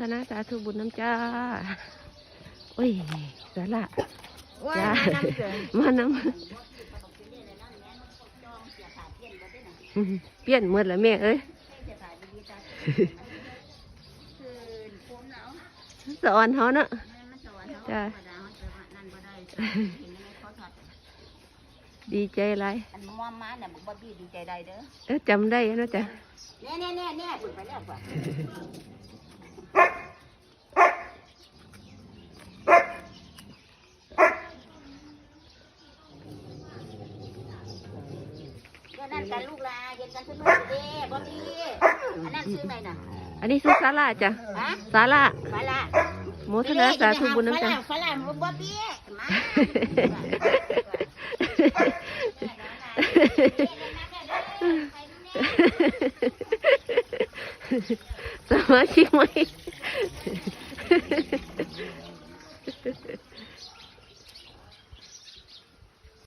ทนาสาธุบุญน้ำจ้าโอ้ยสาระว่าจ้าน้ำเกินมาน้ำเปลี่ยนหมดแล้วแม่เอ้ยคือผมแล้วสอนเขาเนาะแม่มาสอนเขาจ้ะธรรมดาเขาจะว่านั่นบ่ได้เห็นไหมเขาถอดดีใจไรอันมอมมาเนี่ยบอกบ่บี้ดีใจได้เด้อเออจำได้เนาะจ้ะแน่แน่แน่แน่ฝึกไปแล้วป่ะ ก็นั่นกันลูกลาเย็นกันขึ้นลูกเด้บ่บี้อันนั้นซื้อไหนน่ะอันนี้ซื้อสาระจ้ะฮะสาระฝรั่งโมทนาสาธุบุญน้ำจ้ะฝรั่งฝรั่งบ่บี้มาสมาชิกไหม